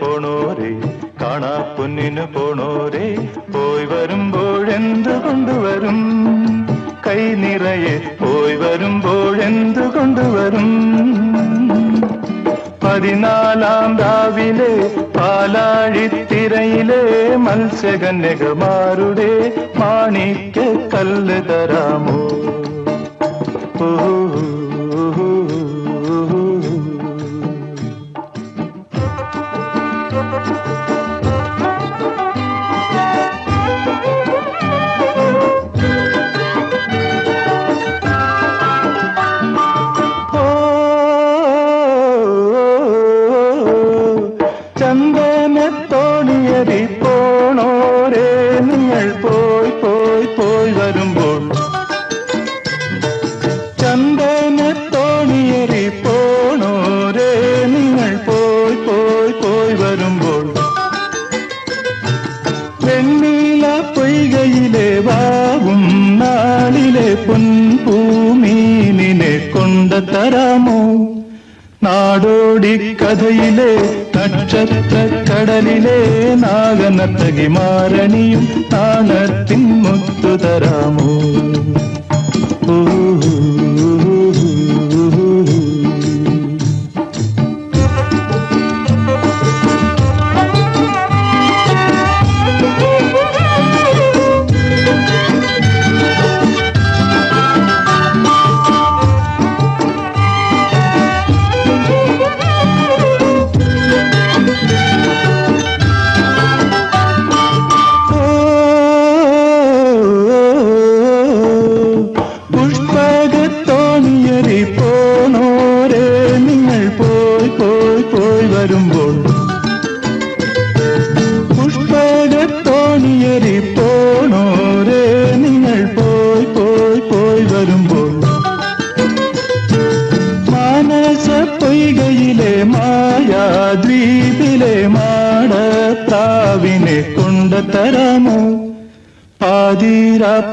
പോണോരേ? കാണാ പൊന്നിന് പോണോരേ? പോയി വരുമ്പോഴെന്തു കൊണ്ടുവരും കൈ നിറയെ പോയി വരുമ്പോഴെന്തു കൊണ്ടുവരും പതിനാലാം രാവിലെ പാലാഴിത്തിരയിലെ മത്സ്യകന്യകമാരുടെ മാണിക്ക് കല്ല് തരാമോ? ഓ,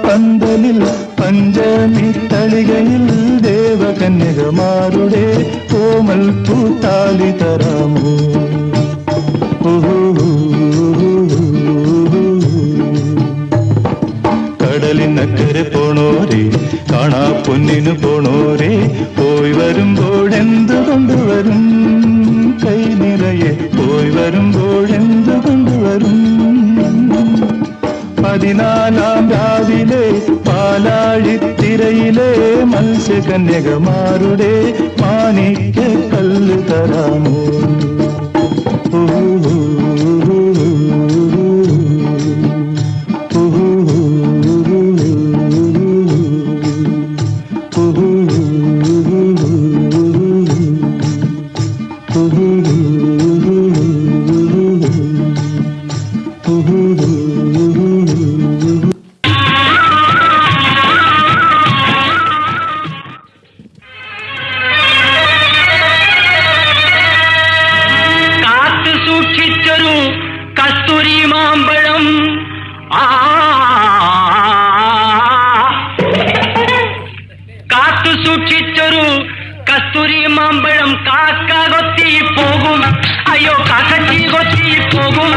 പന്തലിൽ പഞ്ചമി തളികയിൽ ദേവകന്യകമാരുടെ കോമൽ പൂത്താലി തരാമോ? കടലിനക്കരെ പോണോരേ കാണാ പൊന്നിനു പോണോരേ പോയി വരുമ്പോഴെന്ത് കൊണ്ടുവരും പതിനാലാം രാവിലെ പാലാഴിത്തിരയിലെ മത്സ്യകന്യകമാരുടെ മാണിക്യ കല്ല് തരാമോ കാത്തു സൂക്ഷിച്ചൊരു കസ്തൂരി മാമ്പഴം കാക്ക കൊത്തി പോകും അയ്യോ കാക്കച്ചി കൊത്തി പോകും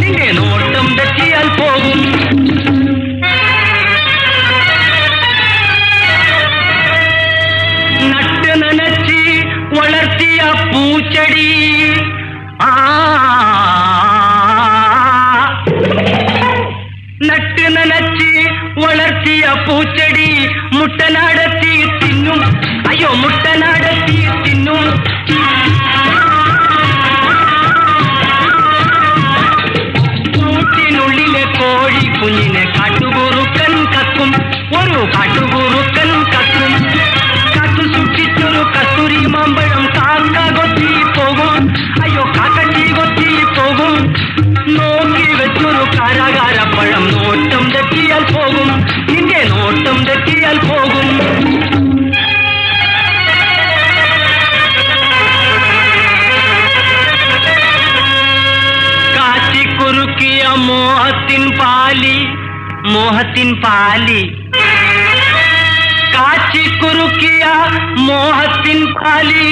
നിന്റെ നോട്ടം തെറ്റിയാൽ പോകും നട്ട് നനച്ച് വളർത്തിയ പൂച്ചെടി ആ നട്ട് നനച്ച് വളർത്തിയ പൂച്ചെടി മുട്ടനാടത്തി തിന്നും അയ്യോ മുട്ടനാടത്തി തിന്നും മോഹത്തിൻ പാലി. കാച്ചിക്കുറുക്കിയ മോഹത്തിൻ പാലി.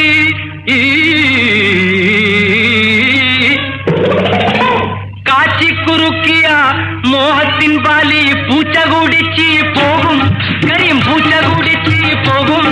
കാച്ചിക്കുറുക്കിയ മോഹത്തിൻ പാലി പൂച്ച കുടിച്ച് പോകും. കരിയും പൂച്ച കുടിച്ച് പോകും.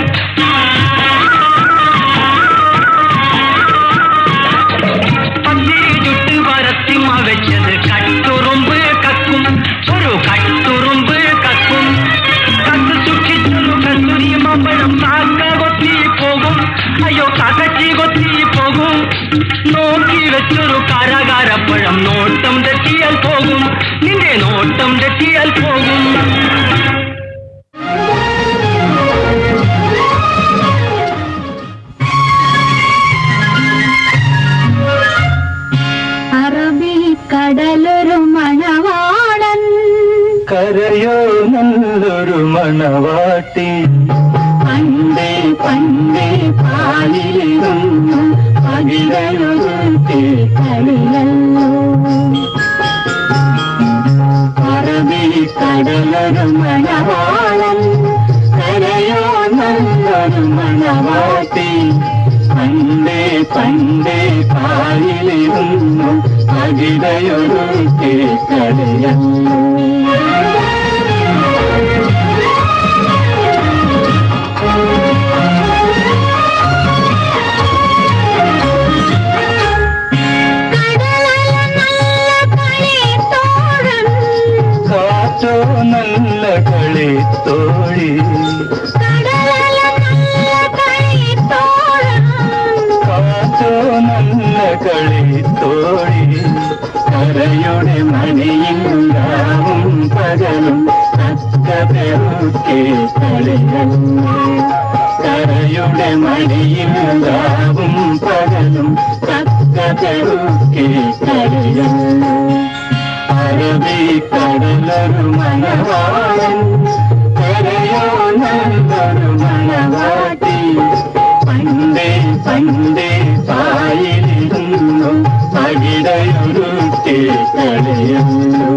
മണവാട്ടി പണ്ടേ പണ്ടേ പാലിലിരുന്നു പകിടയൊരുത്തി കളിയല്ലോ അറബിക്കടലൊരു മണവാളൻ കരയോ നല്ലൊരു മണവാട്ടി. പണ്ടേ പണ്ടേ പാലിലിരുന്നു പകിടയൊരുത്തി കളിയല്ലോ കാറ്റോ നല്ല കളി തോഴി കാറ്റോ നല്ല കളി തോഴി കരയുടെ മണിയുണ്ടാവും പകലും തക്കതെറുക്കെ കളിയല്ലേ. കരയുടെ മണിയുണ്ടാവും പകലും തക്കതെറുക്കെ കളിയല്ലേ. അറബിക്കടലൊരു മണവാളൻ കരയോ നല്ലൊരു മണവാട്ടി പണ്ടേ പണ്ടേ പായിലിരുന്നു. പകിടയൊരുത്തി കളിയല്ലോ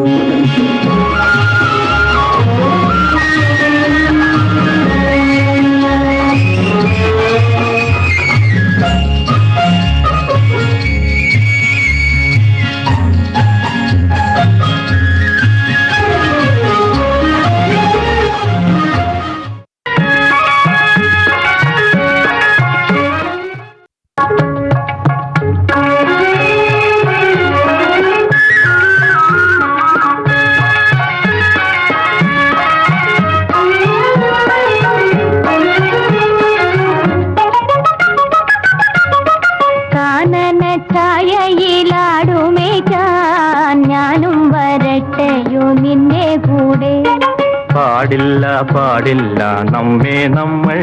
പാടില്ല പാടില്ല നമ്മെ നമ്മൾ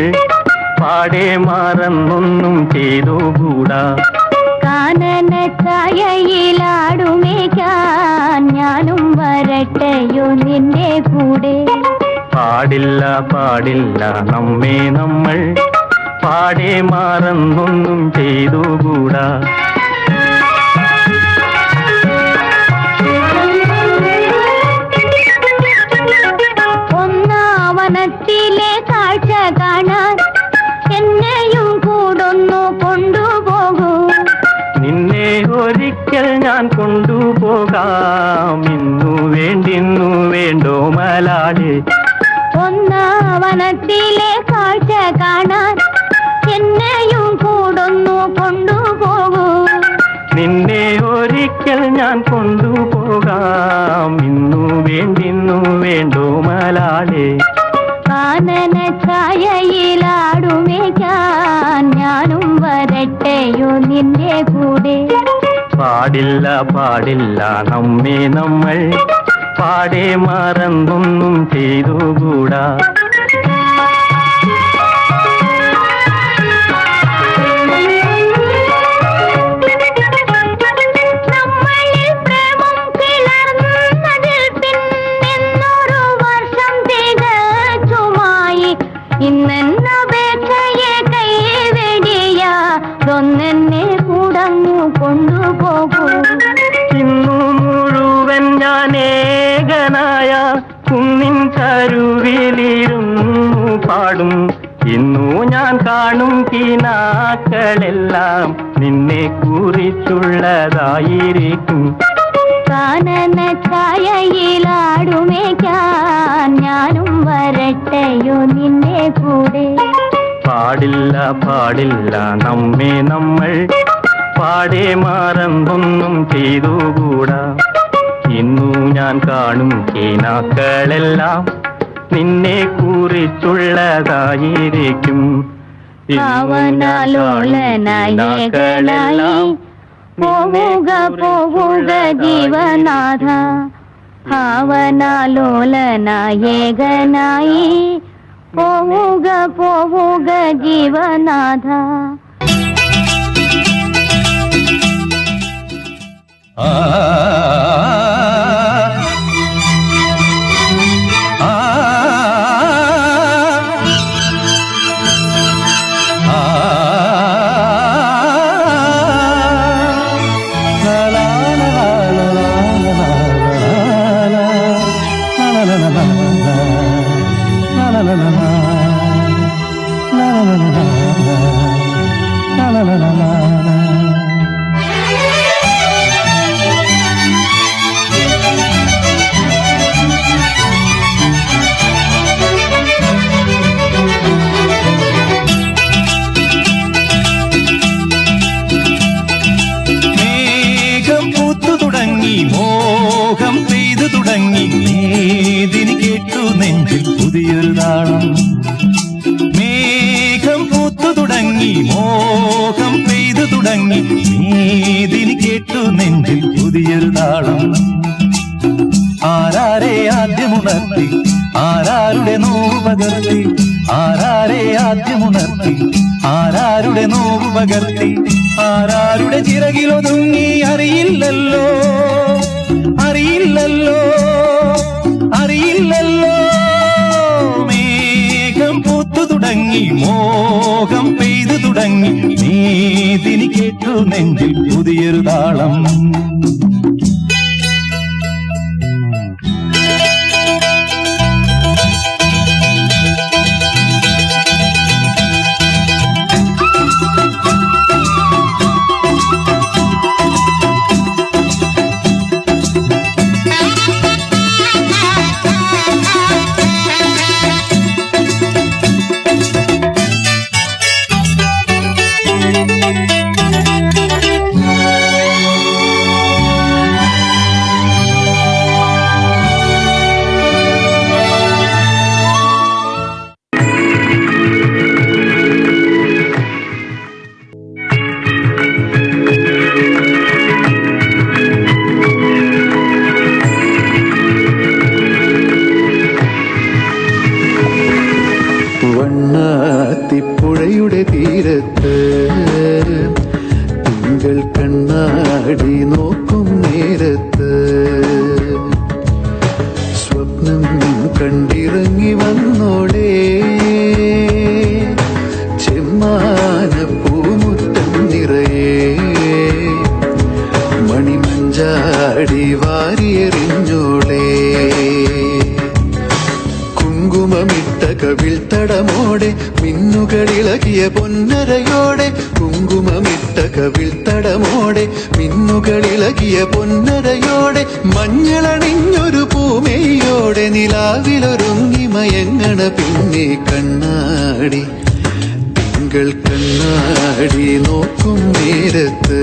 പാടെ മറന്നൊന്നും ചെയ്തുകൂടാ. കാനന ഛായയിലാടുമേക്കാൻ ഞാനും വരട്ടെയോ നിന്റെ കൂടെ. പാടില്ല പാടില്ല നമ്മെ നമ്മൾ പാടെ മറന്നൊന്നും ചെയ്തുകൂടാ. ഞാൻ കൊണ്ടുപോകാം ഇന്നു വേണ്ടിന്നു വേണ്ടോ മലാളെ? ഒന്നാവനത്തിലെ കാഴ്ച കാണാൻ എന്നെയും കൂടൊന്നു കൊണ്ടുപോകൂ. നിന്നെ ഒരിക്കൽ ഞാൻ കൊണ്ടുപോകാം ഇന്നു വേണ്ടിന്നു വേണ്ടോ മലാളെ? കാനന ചായയിലാടുമേക്കാൻ ഞാനും വരട്ടെയോ നിന്റെ കൂടെ? പാടില്ല പാടില്ല നമ്മെ നമ്മൾ പാടെ മറന്നൊന്നും ചെയ്തുകൂടാ. കിനാക്കളെല്ലാം നിന്നെ കുറിച്ചുള്ളതായിരിക്കും. കാനന ഛായയിലാടുമേക്കാൻ ഞാനും വരട്ടെയോ നിന്നെ കൂടെ? പാടില്ല പാടില്ല നമ്മെ നമ്മൾ പാടെ മാറന്തൊന്നും ചെയ്തുകൂടാ. ഇന്നു ഞാൻ കാണും കീനാക്കളെല്ലാം നിന്നെ കുറിച്ചുള്ളതായിരിക്കും. ഇന്നു ഞാൻ കാണും കിനാക്കളെല്ലാം പോവുക പോവുക ജീവനാഥ ഭാവനാലോലനായേകനായി പോവുക പോവുക ജീവനാഥ തുടങ്ങി മോഹം പെയ്തു തുടങ്ങി. നീതിനി കേട്ടു നെഞ്ചിൽ പുതിയൊരു താളം ആരാരെ ആദ്യമുണർത്തി? ആരാരുടെ നോവ് പകർത്തി ആരാരെ ആദ്യമുണർത്തി? ആരാരുടെ നോവ് പകർത്തി ആരാരുടെ ചിറകിലൊതുങ്ങി അറിയില്ലല്ലോ. അറിയില്ലല്ലോ. അറിയില്ലല്ലോ. മേഘം തുടങ്ങി മോഹം പെയ്തു തുടങ്ങി. നീതിനി കേട്ടു നെഞ്ചിൽ പുതിയൊരു താളം. മണിമഞ്ചാടി വാരിയെറിഞ്ഞോളേ കുങ്കുമമിട്ട കവിൾ തടമോടെ മിന്നുകളിളകിയ പൊന്നരയോടെ. കുങ്കുമമിട്ട കവിൾ തടമോടെ മിന്നുകളിളകിയ പൊന്നരയോടെ. മഞ്ഞളണിഞ്ഞൊരു പൂമയോടെ നിലാവിലൊരുങ്ങി മയങ്ങണ പിന്നെ കണ്ണാടി. തിങ്കൾ കണ്ണാടി നോക്കും നേരത്ത്.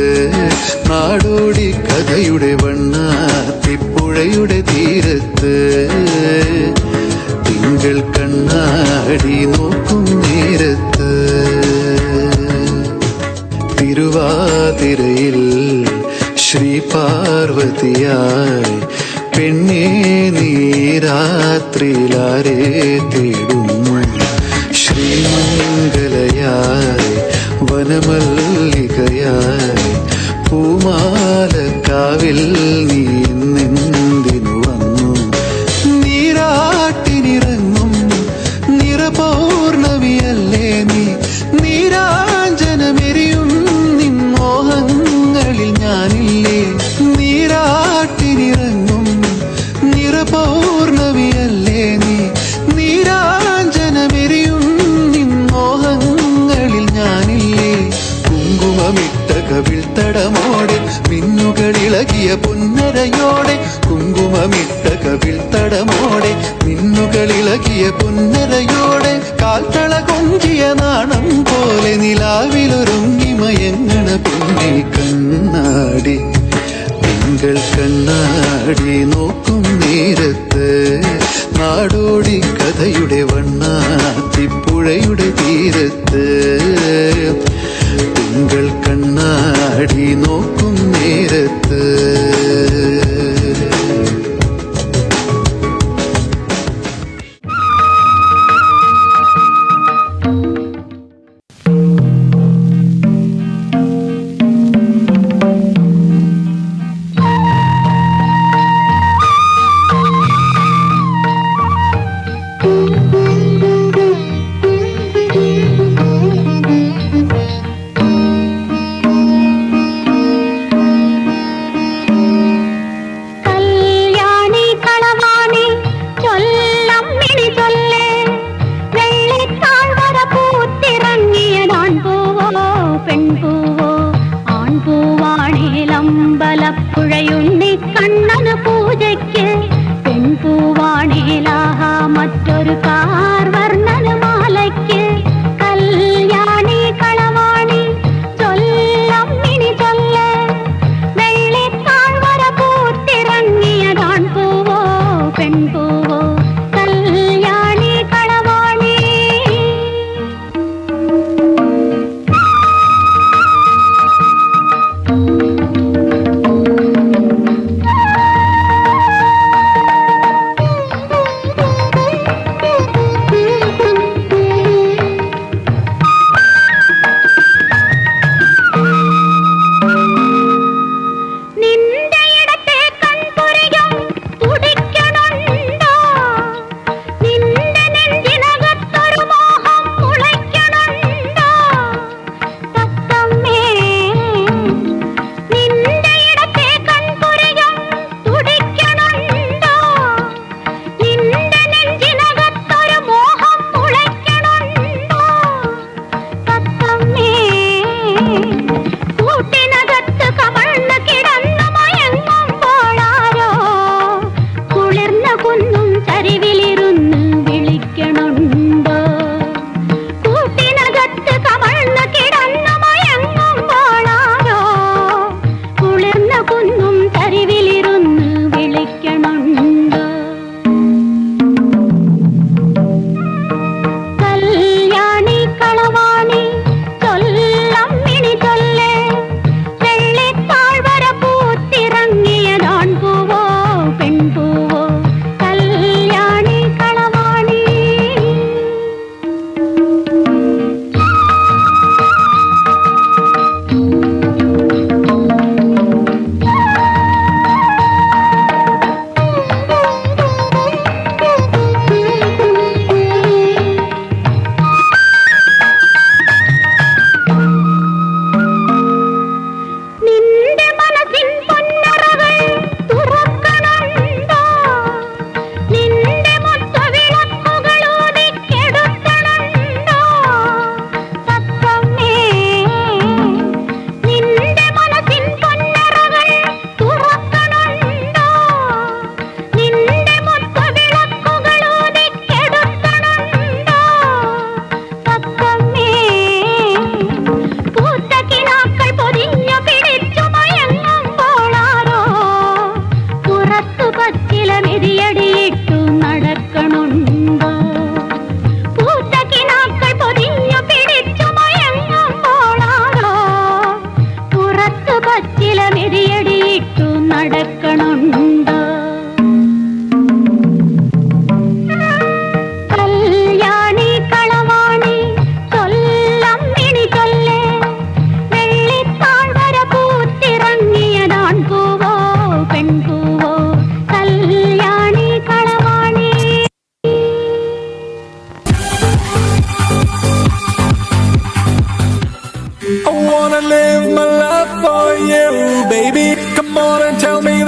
നാടോടി കഥയുടെ വണ്ണാത്തിപ്പുഴയുടെ തീരത്ത്. തിങ്കൾ കണ്ണാടി നോക്കും നേരത്ത്. തിരുവാതിരയിൽ ശ്രീ പാർവതിയായി പെണ്ണേ നീരാത്രിയിലാരെ തേടുന്നു ശ്രീമംഗലയായി വനമല്ലികയായി പൂമാലക്കാവിൽ നീ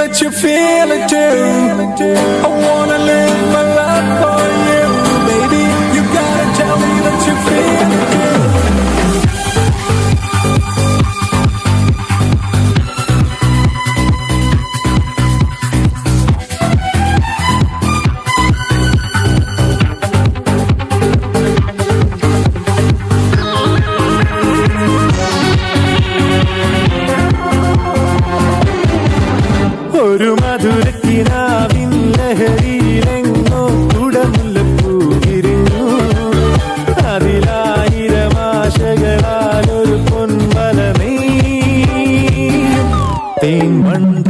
that you feel it too. I wanna live my life. தேன் வண்டு